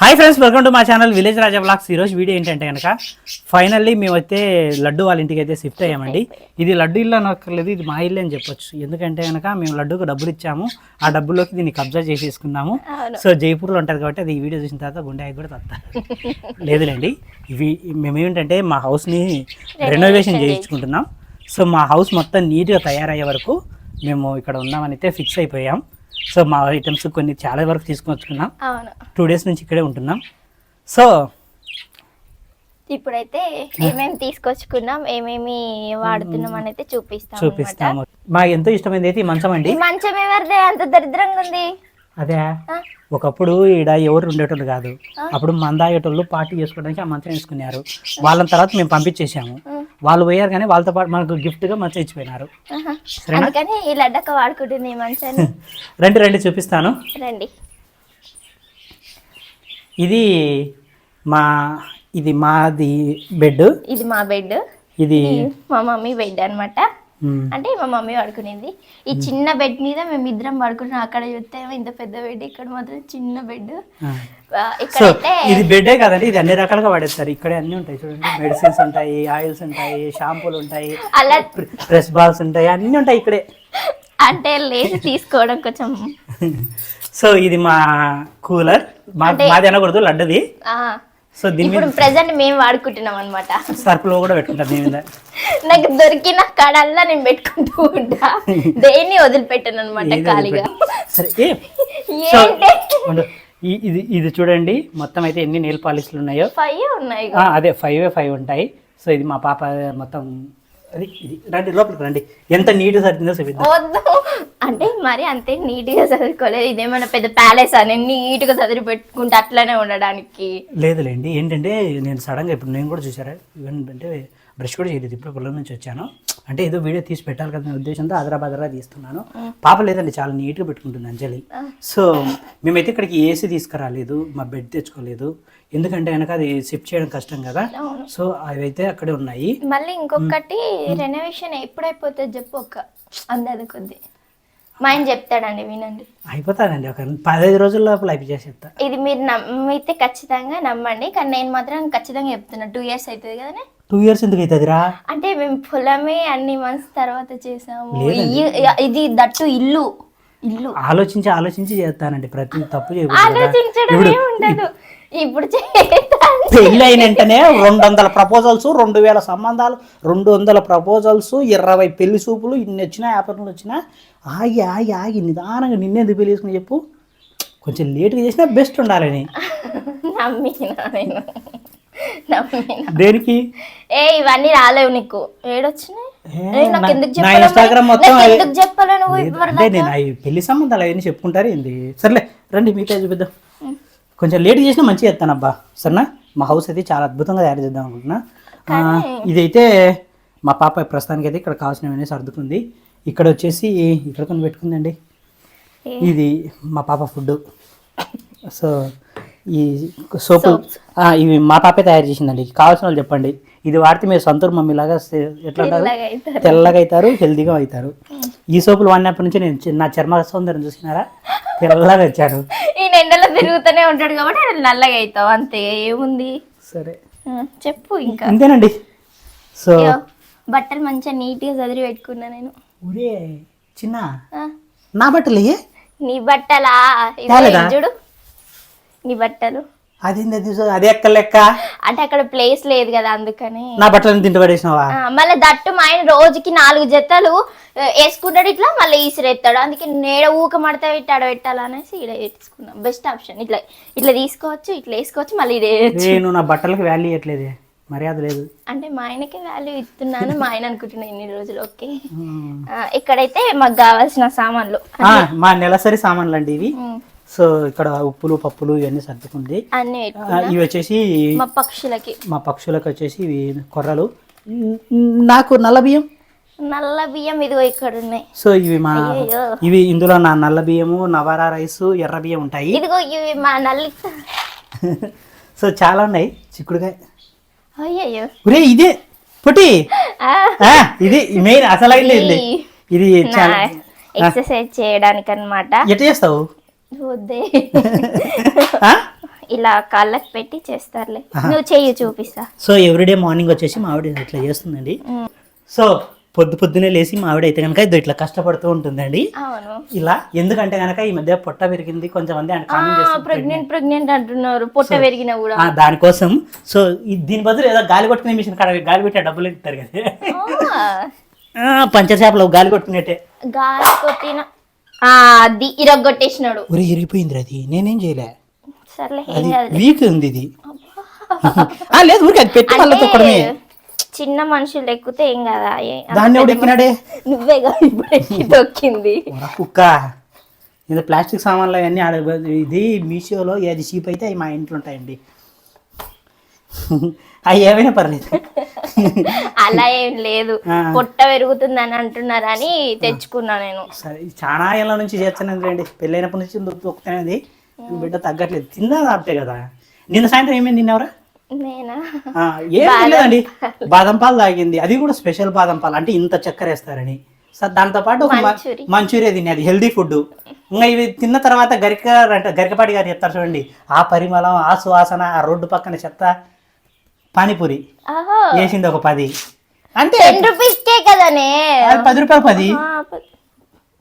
Hi friends welcome to మా channel village Raja vlogs ఈరోజు video ఏంటంటే కనుక ఫైనల్లీ మేమైతే లడ్డు వాళ్ళ ఇంటికి అయితే షిఫ్ట్ అయ్యామండి. ఇది లడ్డు ఇల్లు అనక్కర్లేదు ఇది మా ఇల్లు అని చెప్పొచ్చు. ఎందుకంటే కనుక మేము లడ్డుకు డబ్బులు ఇచ్చాము. ఆ డబ్బుల్లోకి దీన్ని కబ్జా చేసేసుకున్నాము. సో జైపూర్లో ఉంటుంది కాబట్టి అది ఈ వీడియో చూసిన తర్వాత గుండె కూడా తత్త. లేదులేండి ఇవి మేమేంటంటే మా హౌస్ని రెనోవేషన్ చేయించుకుంటున్నాం. సో మా హౌస్ మొత్తం నీట్గా తయారయ్యే వరకు మేము ఇక్కడ ఉన్నామని అయితే ఫిక్స్ అయిపోయాం. సో మా ఐటమ్స్ కొన్ని చాలా వరకు తీసుకొచ్చుకున్నాం. అవును. టూ డేస్ నుంచి ఇక్కడే ఉంటున్నాం. సో ఇప్పుడైతే ఏమేమి తీసుకొచ్చుకున్నాం ఏమేమి వాడుతున్నాం అని అయితే చూపిస్తాం చూపిస్తాము. మాకు ఎంతో ఇష్టమైనది అయితే మంచం అండి. మంచం ఎవరిదే? అంత దరిద్రంగా ఉంది. అదే? ఒకప్పుడు ఈడ ఎవరు ఉండేటోళ్ళు కాదు. అప్పుడు మందాగేటోళ్ళు పార్టీ చేసుకోవడానికి ఆ మంచం వేసుకున్నారు. వాళ్ళ తర్వాత మేము పంపించేసాము. వాళ్ళు పోయారు కానీ వాళ్ళతో పాటు మనకు గిఫ్ట్గా మంచం ఇచ్చిపోయినారు. ఈ వాడుకుంటుంది రండి రండి చూపిస్తాను. రండి. ఇది మా ఇది మాది బెడ్ ఇది మా బెడ్ ఇది మా మమ్మీ బెడ్ అన్నమాట. ఉమ్, అంటే మా మమ్మీ పడుకునేది. ఈ చిన్న బెడ్ మీద మేము ఇద్దరం పడుకుంటున్నాం అక్కడ చూస్తే ఇంత పెద్ద బెడ్ ఇక్కడ మాత్రం చిన్న బెడ్ ఇక్కడైతే ఇది బెడ్డే కదండి ఇది అన్ని రకాలుగా వాడేస్తారు ఇక్కడే అన్ని ఉంటాయి చూడండి. మెడిసిన్స్ ఉంటాయి ఆయిల్స్ ఉంటాయి షాంపూలు ఉంటాయి అలా ప్రెస్ బాల్స్ ఉంటాయి అన్ని ఉంటాయి ఇక్కడే. అంటే లేచి తీసుకోవడం కొంచెం. సో ఇది మా కూలర్ మాది అనకూడదు లడ్డది. సో దీని ఇప్పుడు ప్రెసెంట్ మేము వాడుకుంటున్నాం అనమాట సర్పులో కూడా పెట్టుకుంటారు దీని మీద. నాకు దొరికిన కాడల్లా నేను పెట్టుకుంటూ ఉంటా. దేన్ని వదిలిపెట్టాను అనమాట ఖాళీగా? సరే ఇది ఇది చూడండి మొత్తం అయితే ఎన్ని నెయిల్ పాలిష్లు ఉన్నాయో? ఫైవ్ ఉన్నాయి అదే ఫైవ్ ఫైవ్ ఉంటాయి. సో ఇది మా పాప మొత్తం అది ఇది రండి లోపలికి రండి. ఎంత నీట్గా సరిపోయిందో చూపిద్దాం. వద్దు. అంటే మరి అంతే నీట్గా చదువుకోలేదు ఇదేమన్నా పెద్ద ప్యాలెస్ అని నీట్గా చదివి పెట్టుకుంటే అట్లనే ఉండడానికి. లేదులేండి. ఏంటంటే నేను సడన్గా ఇప్పుడు నేను కూడా చూసారా ఏంటంటే బ్రష్ కూడా చేయలేదు. ఇప్పుడు పొలం నుంచి వచ్చాను. అంటే ఏదో వీడియో తీసి పెట్టాలి కదా ఉద్దేశంతో అదరా బదరా తీస్తున్నాను పాప లేదండి చాలా నీట్గా పెట్టుకుంటుంది అంజలి. సో మేమైతే ఇక్కడికి ఏసీ తీసుకురాలేదు మా బెడ్ తెచ్చుకోలేదు. ఎందుకంటే కనుక అది షిఫ్ట్ చేయడం కష్టం కదా. సో అవి అయితే అక్కడే ఉన్నాయి. మళ్ళీ ఇంకొకటి రెనోవేషన్ ఎప్పుడైపోతుంది చెప్పు ఒక అందది కొద్ది. మా ఆయన చెప్తాడండి వినండి. అయిపోతానండి ఒక పదహైదు రోజుల లోపల అయిపోయి చేసేస్తా. ఇది మీరు నమ్మితే ఖచ్చితంగా నమ్మండి. కానీ నేను మాత్రం ఖచ్చితంగా చెప్తున్నా టూ ఇయర్స్ అవుతుంది కదనే? టూ ఇయర్స్ ఎందుకు అవుతుందిరా అంటే మేము పొలమే అన్ని మంత్స్ తర్వాత చేసాము. ఇది దట్టు ఇల్లు. ఇల్లు. ఆలోచించి ఆలోచించి చేస్తానండి. ప్రతి తప్పు చేయకూడదు ఇప్పుడు పెళ్ళి అయిన వెంటనే రెండు వందల ప్రపోజల్స్ రెండు వేల సంబంధాలు రెండు వందల ప్రపోజల్స్ ఇరవై పెళ్ళి చూపులు ఇన్ని వచ్చినా యాపర్లు వచ్చినా ఆగి ఆగి ఆగి నిదానంగా నిన్నెందుకు పెళ్ళి చేసుకుని చెప్పు. కొంచెం లేట్గా చేసినా బెస్ట్ ఉండాలని. దేనికి? ఏ ఇవన్నీ రాలేవు నీకు. ఏడొచ్చినాయి? ఇన్స్టాగ్రామ్? మొత్తం నేను పెళ్ళి సంబంధాలు అవన్నీ చెప్పుకుంటారు ఏంది? సర్లే రండి మీకే చూపిద్దాం. కొంచెం లేట్ చేసినా మంచిగా చేస్తాను అబ్బా. సరేనా? మా హౌస్ అయితే చాలా అద్భుతంగా తయారు చేద్దాం అనుకుంటున్నా. ఇదైతే మా పాప ప్రస్తుతానికి అయితే ఇక్కడ కావాల్సినవన్నీ సర్దుకుంది. ఇక్కడ వచ్చేసి ఇక్కడ కొన్ని పెట్టుకుందండి? ఇది మా పాప ఫుడ్ సో ఈ సోపు ఇవి మా పాపే తయారు చేసిందండి. కావాల్సిన వాళ్ళు చెప్పండి. ఇది వాడితే మీరు సొంతూరు మమ్మీ లాగా ఎట్లా తెల్లగా అవుతారు. తెల్లగా అవుతారు అవుతారు. ఈ సోపులు వాడినప్పటి నుంచి నేను నా చర్మ సౌందర్యం చూసినారా? తెల్లగా వచ్చాను ఈయన ఎండలో తిరుగుతూనే ఉంటాడు కాబట్టి ఆయన నల్లగా అవుతావు అంతే. ఏముంది? సరే. ఆ, చెప్పు ఇంకా. అంతేనండి సో బట్టలు మంచిగా నీట్గా చదివి పెట్టుకున్నా నేను. చిన్న. నా బట్టలు నీ బట్టలా? చూడు. నీ బట్టలు? అది ఎక్క లెక్క? అంటే అక్కడ ప్లేస్ లేదు కదా అందుకని. నా బట్టలను తింటూ పడేసినావా? మళ్ళీ దట్టు మా ఆయన రోజుకి నాలుగు జతలు వేసుకుంటాడు ఇట్లా మళ్ళీ ఈసిరెత్తాడు అందుకే నేడ ఊక మడత పెట్టి ఆడ పెట్టాలనేసి ఇక్కడ వేసుకున్నాం బెస్ట్ ఆప్షన్ ఇట్లా ఇట్లా తీసుకోవచ్చు ఇట్లా వేసుకోవచ్చు మళ్ళీ ఇది. నేను నా బట్టలకు వాల్యూ ఇవ్వట్లేదే మర్యాద లేదు. అంటే మా ఆయనకి వాల్యూ ఇస్తున్నాను మా ఆయన అనుకుంటున్నా ఇన్ని రోజులు ఓకే. ఇక్కడైతే మాకు కావాల్సిన సామాన్లు మా నెలసరి సామాన్లు అండి ఇవి సో ఇక్కడ ఉప్పులు పప్పులు ఇవన్నీ సర్దుకుంది. అన్ని ఇవి వచ్చేసి మా పక్షులకి. మా పక్షులకు వచ్చేసి ఇవి కొర్రలు. నాకు నల్ల బియ్యం? నల్ల బియ్యం ఇదిగో ఇక్కడ ఉన్నాయి. సో ఇవి మా. ఇవి ఇందులో నా నల్ల బియ్యము నవారా రైస్ ఎర్ర బియ్యం ఉంటాయి. ఇదిగో ఇవి మా నల్లి. సో చాలా ఉన్నాయి చిక్కుడుకాయ. ఒరే ఇదే పుట్టి. ఇది మెయిన్ అసలు ఇది. ఇది చాలా ఎక్సర్సైజ్ చేయడానికి అనమాట ఎట్ట చేస్తావు? వద్దే? ఇలా కాళ్ళకి పెట్టి చేస్తారులే. నువ్వు చెయ్యి చూపిస్తా. సో ఎవ్రీడే మార్నింగ్ వచ్చేసి మా ఆవిడ ఇట్లా చేస్తుందండి. సో పొద్దు పొద్దునే లేచి మా ఆవిడ అయితే కనుక ఇదో ఇట్లా కష్టపడుతూ ఉంటుందండి. ఇలా ఎందుకంటే కనుక ఈ మధ్య పొట్ట పెరిగింది కొంచెం ప్రెగ్నెంట్ ప్రెగ్నెంట్ అంటున్నారు. పొట్ట పెరిగిన కూడా. దానికోసం. సో దీని బదులు ఏదో గాలి కొట్టుకునే మిషన్ కాడ గాలి పెట్టే డబ్బులు ఇస్తారు కదా. పంచర్ చేపలు గాలి కొట్టుకునేటే గాలి కొట్టిన అది ఇరగొట్టేసినాడు. ఒరే ఇరిగిపోయింది అది. నేనేం చేయలే. సర్లే ఏం అది కాదులే. వీక్ ఉంది ఇది. ఆ, లేదు ఊరికి అది పెట్టి మళ్ళీ తొక్కడమే చిన్న మనుషులు ఎక్కితే ఏం కదా? ఏ- దాన్ని ఎవడు ఎక్కినాడే? నువ్వే కదా ఇప్పుడు ఎక్కి తొక్కింది. ఒరా కుక్క. ఇది ప్లాస్టిక్ సామాన్లు అవన్నీ ఆడ ఇది మీషోలో ఏది చీప్ అయితే అవి మా ఇంట్లో ఉంటాయండి. అవి ఏమైనా పర్లేదు. అలా ఏం లేదు. పొట్ట పెరుగుతుందని అంటున్నారని తెచ్చుకున్నా నేను. సరే చాలా ఏళ్ళ నుంచి చేస్తాను రండి పెళ్ళైనప్పటి నుంచి దొక్కుతానేది బిడ్డ తగ్గట్లేదు. తిందా ఆపితే కదా. నిన్న సాయంత్రం ఏమైంది? తిన్నావరా ఏం తినలేదండి. బాదం పాలు తాగింది. అది కూడా స్పెషల్ బాదం పాలు. అంటే ఇంత చక్కెర వేస్తారని. సార్ దాంతో పాటు. మంచూరియా తినేది హెల్దీ ఫుడ్ ఇంకా ఇవి తిన్న తర్వాత గరిక అంటే గరికపాటి గారు చెప్తారు చూడండి. ఆ పరిమళం ఆ సువాసన ఆ రోడ్డు పక్కన చెత్త పానీపూరి. వేసింది ఒక పది. అంటే టెన్ రూపీస్ కే కదనే. అది పది రూపాయలు పది.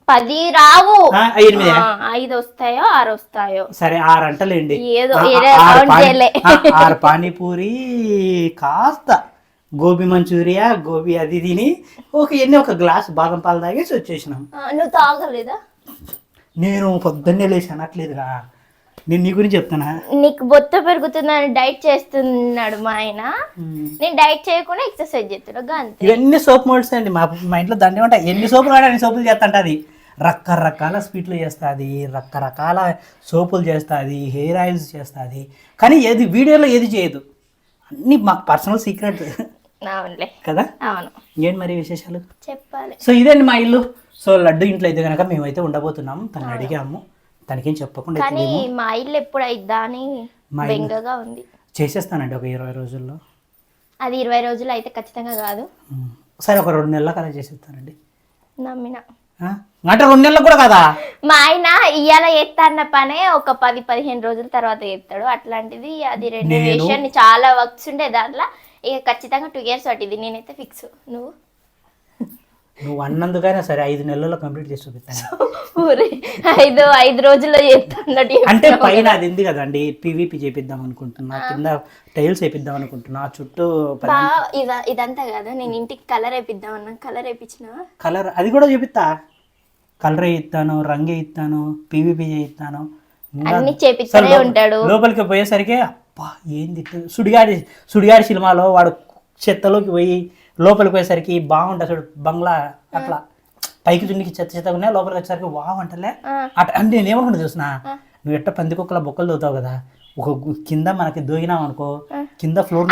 పది. రావు. ఎనిమిది. ఐదు వస్తాయో ఆరు వస్తాయో. సరే ఆరు అంటలేండి. ఏదో ఆరు పానీపూరి కాస్త గోబీ మంచూరియా గోబీ అది తిని ఒక ఎన్ని ఒక గ్లాస్ బాదం పాలు తాగేసి వచ్చేసినాం. నువ్వు తాగలేదా? నేను పొద్దున్నే లేచి అనట్లేదురా. నేను నీ గురించి చెప్తానా? నీకు బొత్త పెరుగుతుందని డైట్ చేస్తున్నాడు మా ఆయన. నేను డైట్ చేయకుండా ఎక్సర్సైజ్ చేస్తున్నాడు అంతే. ఇవన్నీ సోప్ మోడ్స్ అండి. మా మా ఇంట్లో దండే ఉంటాయి ఎన్ని సోపులు అన్ని సోపులు చేస్తుంటది రకరకాల స్వీట్లు చేస్తుంది రకరకాల సోపులు చేస్తుంది హెయిర్ ఆయిల్స్ చేస్తుంది. కానీ ఏది వీడియోలో ఏది చేయదు. అన్నీ మాకు పర్సనల్ సీక్రెట్. అవునులే. కదా? అవును. ఏంటి మరి విశేషాలు? చెప్పాలి. సో ఇదండి మా ఇల్లు. సో లడ్డు ఇంట్లో అయితే కనుక మేమైతే ఉండబోతున్నాము తను అడిగాము. తనకేం చెప్పకుండా కానీ మా ఇల్లు ఎప్పుడు అయిద్దా అని మా ఇల్లు- బెంగగా ఉంది. చేసేస్తానండి ఒక ఇరవై రోజుల్లో. అది ఇరవై రోజులు అయితే ఖచ్చితంగా కాదు. ఉమ్. సరే ఒక రెండు నెలల కలా చేసేస్తానండి. నమ్మిన. ఆ? అంటే రెండు నెలలకు కూడా కదా? మా ఆయన ఎత్తా అన్న పనే ఒక పది పదిహేను రోజుల తర్వాత ఎత్తాడు అట్లాంటిది అది రెనోవేషన్ చాలా వర్క్స్ ఉండే దాంట్లో. ఇక ఖచ్చితంగా టూ ఇయర్స్ పట్టింది. నేనైతే ఫిక్స్ నువ్వు? నువ్వు అన్నందుకైనా సరే ఐదు నెలల్లో కంప్లీట్ చేసి చూపిస్తాను. ఐదు ఐదు రోజుల్లో చేస్తా అన్నట్టు అంటే. పైన అది ఉంది కదండి పీవీపీ చేపిద్దాం అనుకుంటున్నా కింద టైల్స్ వేపిద్దాం అనుకుంటున్నా చుట్టూ ఇదంతా కదా నేను ఇంటికి కలర్ వేపిద్దాం అన్నా. కలర్ వేపించిన కలర్ అది కూడా చూపిస్తా కలర్ ఇస్తాను రంగు ఇస్తాను పీవీపీ చేయిస్తాను అన్ని చేపిస్తూనే ఉంటాడు. లోపలికి పోయేసరికి అబ్బా ఏంది? సుడిగాడి సుడిగాడి సినిమాలో వాడు చెత్తలోకి పోయి లోపలికి పోయేసరికి బాగుంటుంది చూడు బంగ్లా అట్లా. పైకి చుండికి చెత్త చెత్త ఉన్నాయి లోపలికి వచ్చేసరికి వావ్ అంటలే. అట్ అంటే నేను ఏమనుకుంటా చూసిన నువ్వు ఎట్ట పంది కుక్కల బొక్కలు దోతావు కదా? ఒక కింద మనకి దోగినాం అనుకో కింద ఫ్లోర్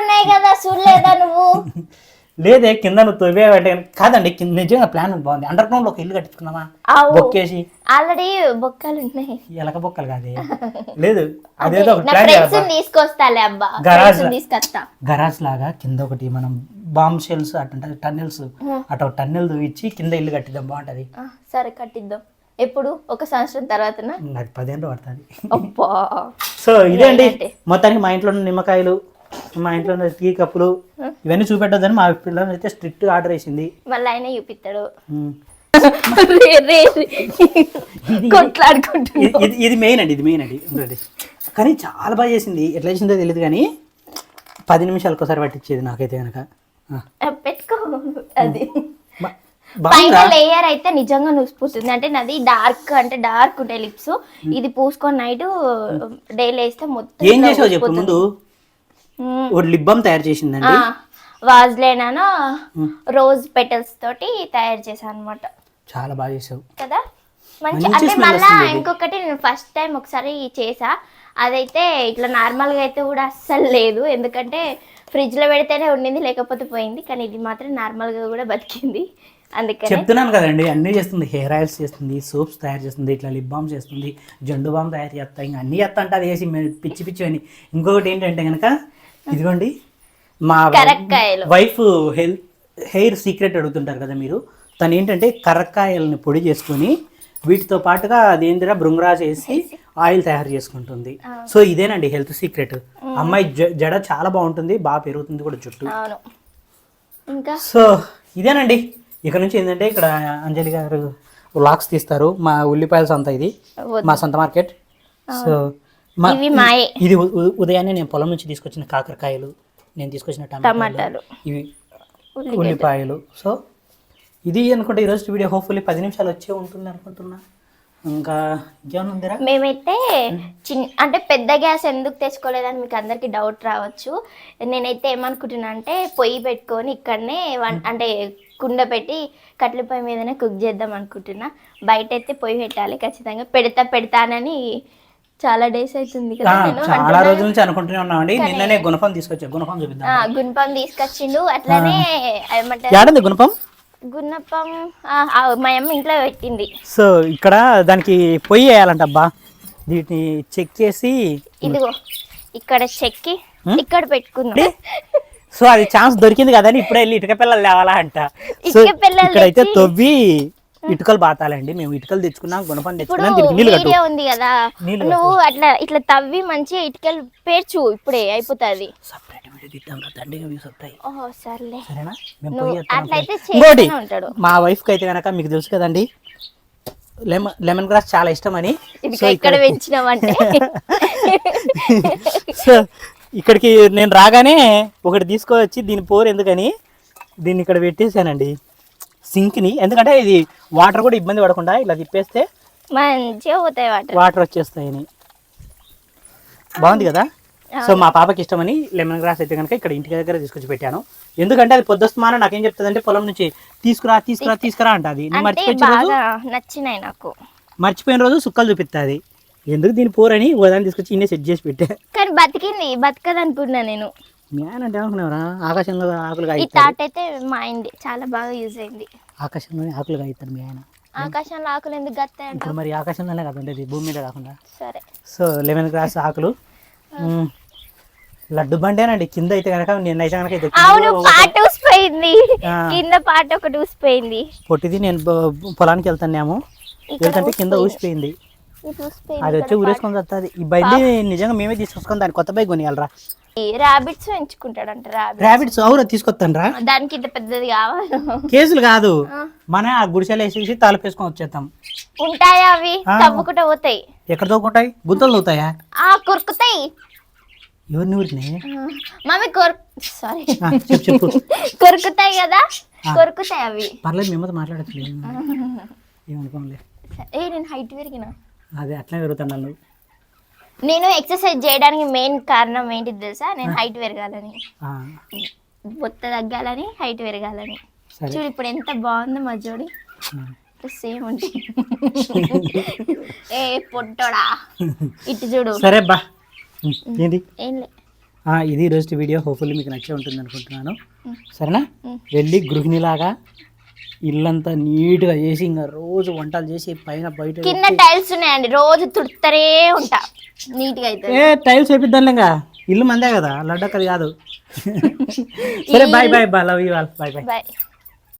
ఉన్నాయి కదా చూడలేదా నువ్వు? లేదే కింద నువ్వు తొవ్వే అంటే కాదండి కింద నిజంగా ప్లాన్ బాగుంది. అండర్ గ్రౌండ్లో ఒక ఇల్లు కట్టించుకున్నావా అవు బొక్కేసి. ఆల్రెడీ బొక్కలు ఉన్నాయి ఎలక బొక్కలు కాదే. లేదు అదేదో ఒక ప్లాన్ తీసుకొస్తాలే అబ్బా. లా. తీసుకొస్తా. గరాజ్ లాగా కింద ఒకటి మనం బాంబ్ షెల్స్ అటు టన్నెల్స్ అటు ఒక టన్నెల్ ఇచ్చి కింద ఇల్లు కట్టిద్దాం బాగుంటది. సరే కట్టిద్దాం. ఎప్పుడు? ఒక సంవత్సరం తర్వాతనా? అది పదేళ్ళు పడుతుంది. సో ఇదే అండి? మొత్తానికి మా ఇంట్లో నిమ్మకాయలు మా ఇంట్లో ఉన్న టీ కప్పులు ఇవన్నీ చూపెట్టొద్దని మా పిల్లలు అయితే స్ట్రిక్ట్ ఆర్డర్ వేసింది. మళ్ళీ ఆయన చూపిస్తాడు ఇది- ఇది మెయిన్ అండి ఇది మెయిన్ అండి. కానీ చాలా బాగా చేసింది. ఎట్లా చేసిందో తెలియదు కానీ పది నిమిషాలకు ఒకసారి పట్టించేది నాకైతే కనుక పెట్టుకో అది. పైన లేయర్ అయితే నిజంగా నుసిపోతుంది. అంటే నాది డార్క్ అంటే డార్క్ ఉంటాయి లిప్స్ ఇది పూసుకొని నైట్ డైలీ వేస్తే మొత్తం ఏం చేసావు చెప్పు ముందు? ఒక లిప్ బామ్ తయారు చేసిందండి. వాజ్లేనాను రోజ్ పెటల్స్ తోటి తయారు చేశాను అనమాట చాలా బాగా చేసావు. కదా? మంచి అంటే మళ్ళా. ఇంకొకటి నేను ఫస్ట్ టైం ఒకసారి చేసా అదైతే ఇట్లా నార్మల్గా అయితే కూడా అస్సలు లేదు. ఎందుకంటే ఫ్రిడ్జ్లో పెడితేనే ఉండింది లేకపోతే పోయింది. కానీ ఇది మాత్రం నార్మల్గా కూడా బతికింది. అందుకని చెప్తున్నాను కదండి అన్నీ చేస్తుంది. హెయిర్ ఆయిల్స్ చేస్తుంది సోప్స్ తయారు చేస్తుంది ఇట్లా లిప్ బామ్ చేస్తుంది జండు బామ్ తయారు చేస్తా ఇంకా అన్నీ చేస్తా అంటే అది వేసి పిచ్చి పిచ్చి అని ఇంకొకటి ఏంటంటే కనుక ఇదిగోండి. మా. వైఫ్ హెల్త్ హెయిర్ సీక్రెట్ అడుగుతుంటారు కదా మీరు. తను ఏంటంటే కరక్కాయలని పొడి చేసుకొని వీటితో పాటుగా అది ఏంటిరా బృంగరాజ్ వేసి. ఆయిల్ తయారు చేసుకుంటుంది. సో ఇదేనండి హెల్త్ సీక్రెట్. అమ్మాయి జడ చాలా బాగుంటుంది బాగా పెరుగుతుంది కూడా జుట్టు. ఇంకా? సో ఇదేనండి. ఇక్కడ నుంచి ఏంటంటే ఇక్కడ అంజలి గారు వ్లాగ్స్ తీస్తారు. మా ఉల్లిపాయల సంత ఇది. మా సంత మార్కెట్. సో ఇది ఉదయాన్నే నేను పొలం నుంచి తీసుకొచ్చిన కాకరకాయలు నేను తీసుకొచ్చిన టమాటాలు ఇవి. ఉల్లిపాయలు. సో ఇది అనుకుంటే ఈరోజు వీడియో హోప్ఫుల్లీ పది నిమిషాలు వచ్చే ఉంటుంది అనుకుంటున్నా. ఇంకా ఇంకేమైనా మేమైతే చిన్న అంటే పెద్ద గ్యాస్ ఎందుకు తెచ్చుకోలేదని మీకు అందరికి డౌట్ రావచ్చు. నేనైతే ఏమనుకుంటున్నా అంటే పొయ్యి పెట్టుకొని ఇక్కడనే అంటే కుండ పెట్టి కట్టెల పొయ్యి మీదనే కుక్ చేద్దాం అనుకుంటున్నా. బయట అయితే పొయ్యి పెట్టాలి ఖచ్చితంగా. పెడతా పెడతానని చాలా డేస్ అవుతుంది ఆ, కదా నేను చాలా. రోజుల నుంచి అనుకుంటూనే ఉన్నామండి. నిన్ననే గుణపం తీసుకొచ్చా గుణపం చూపిద్దాం. ఆ, గుణపం తీసుకొచ్చిండు. అట్లానే ఏమంటారు? ఏడంది గుణపం? గుణపం ఆ, ఆ, మా అమ్మ ఇంట్లో పెట్టింది. సో ఇక్కడ దానికి పొయ్యి వేయాలంట అబ్బా. వీటిని చెక్ చేసి ఇదిగో ఇక్కడ చెక్కి ఇక్కడ పెట్టుకున్నాం సో అది ఛాన్స్ దొరికింది కదని ఇప్పుడే వెళ్ళి ఇటుక పిల్లలు లేవాలా అంట సో ఇటుక పిల్లలు ఇక్కడైతే తెచ్చి- తవ్వి ఇటుకలు బాతాలండి. మేము ఇటుకలు తెచ్చుకున్నాం గుణపం తెచ్చుకున్నాం దీనికి నీళ్ళు కట్టు. వీడియో ఉంది కదా. నీళ్ళు నువ్వు అట్లా ఇట్లా తవ్వి మంచిగా ఇటుకలు పేర్చు ఇప్పుడే అయిపోతుంది. సపరేట్ వీడియో తీద్దాం కదా దండిగా వ్యూస్ వస్తాయి. ఓహో సర్లే. సరేనా? మేము నువ్వు పోయి వస్తున్నాం అట్లయితే ఫ్రెండ్స్. ఇంకోటి చేస్తూనే ఉంటాడు. మా వైఫ్కి అయితే కనుక మీకు తెలుసు కదండి లెమన్ లెమన్ గ్రాస్ చాలా ఇష్టం అని ఇది సో ఎక్కడ పెంచినావంటే. సో ఇక్కడికి నేను రాగానే ఒకటి తీసుకొచ్చి దీని పోరు ఎందుకని దీన్ని ఇక్కడ పెట్టేశానండి. సింక్ని ఎందుకంటే ఇది వాటర్ కూడా ఇబ్బంది పడకుండా ఇలా తిప్పేస్తే మంచిగా పోతాయి వాటర్. వాటర్ వచ్చేస్తాయని. బాగుంది కదా? సో మా పాపకి ఇష్టమని లెమన్ గ్రాస్ అయితే కనుక ఇక్కడ ఇంటి దగ్గర తీసుకొచ్చి పెట్టాను. ఎందుకంటే అది పొద్దుస్తమాన నాకేం చెప్తుందంటే పొలం నుంచి తీసుకురా తీసుకురా తీసుకురా అంటది. నచ్చినాయి నాకు. మర్చిపోయిన రోజు సుక్కలు చూపిస్తుంది ఎందుకు దీని పోరని ఉదయం తీసుకొచ్చి ఇన్నే సెట్ చేసి పెట్టా. కానీ బతికింది బతకదు అనుకున్నా నేను. మీ ఆయన అంటే ఏమనుకున్నారా ఆకాశంలో ఆకులు ఈ తాట అయితే మా అయింది చాలా బాగా యూజ్ అయింది. ఆకాశంలోనే ఆకులు కాయిస్తారు మీ ఆయన. ఆకాశంలో ఆకులు ఎందుకు గత్తాయంట ఇప్పుడు మరి ఆకాశంలోనే కదా ఉండేది భూమి మీద కాకుండా. సరే. సో లెమన్ గ్రాస్ ఆకులు. లడ్డు బండేనండి కింద అయితే కనుక నేను అయితే కనుక ఇది అవును పాట ఊసిపోయింది. కింద పాట ఒకటి ఊసిపోయింది. పొట్టిది నేను పొలానికి వెళ్తానేమో వెళ్తుంటే కింద ఊసిపోయింది. అది వచ్చి ఊరేసుకొని వస్తుంది. ఈ బండి నిజంగా మేమే తీసుకొసుకొని దాని కొత్త బైక్ కొనియాలరా. రాబిట్స్ పెంచుకుంటాడంట రాబిట్ ర్యాబిట్స్ అవురా తీసుకొస్తాను రా దానికి ఇంత పెద్దది కావాలి. కేసులు కాదు. మన ఆ గుడిసెలు వేసేసి తలపేసుకొని వచ్చేస్తాం ఉంటాయా అవి? ఆ. తవ్వుకుంటూ పోతాయి. ఎక్కడ తోకుంటాయి గుంతలు తోతాయా ఆ కొరుకుతాయి. ఎవరిని ఊరిని ఆ, మమ్మీ కొరు సారీ ఆ, చెప్పు చెప్పు. కొరుకుతాయి కదా? కొరుకుతాయి అవి. పర్లేదు మేమతో మాట్లాడట్లేదు. ఏమనుకోలే ఏ నేను హైట్ పెరిగిన? అదే అట్లనే పెరుగుతాను నన్ను. నేను ఎక్సర్సైజ్ చేయడానికి మెయిన్ కారణం ఏంటిది తెలుసా? నేను హైట్ పెరగాలని. బొత్త తగ్గాలని హైట్ పెరగాలని. చూడు ఇప్పుడు ఎంత బాగుందో మా జోడి. సేమ్ ఉంటాయి ఏ పొట్టోడా. ఇటు చూడు. సరే బా. ఏంది? ఏం లే. ఆ, ఇది ఈరోజు వీడియో. హోప్ఫుల్లీ మీకు నచ్చే ఉంటుంది అనుకుంటున్నాను. సరేనా? వెళ్ళి గృహిణిలాగా ఇల్లంతా నీట్గా చేసి ఇంకా రోజు వంటలు చేసి పైన బయట కింద టైల్స్ ఉన్నాయండి. రోజు తుడుతూనే ఉంటా. నీట్గా అయితే. ఏ టైల్స్ వేపిద్దాం ఇంకా ఇల్లు మందే కదా లడ్డక్కది కాదు. సరే బాయ్ బాయ్ బా love you all. Bye bye. Bye.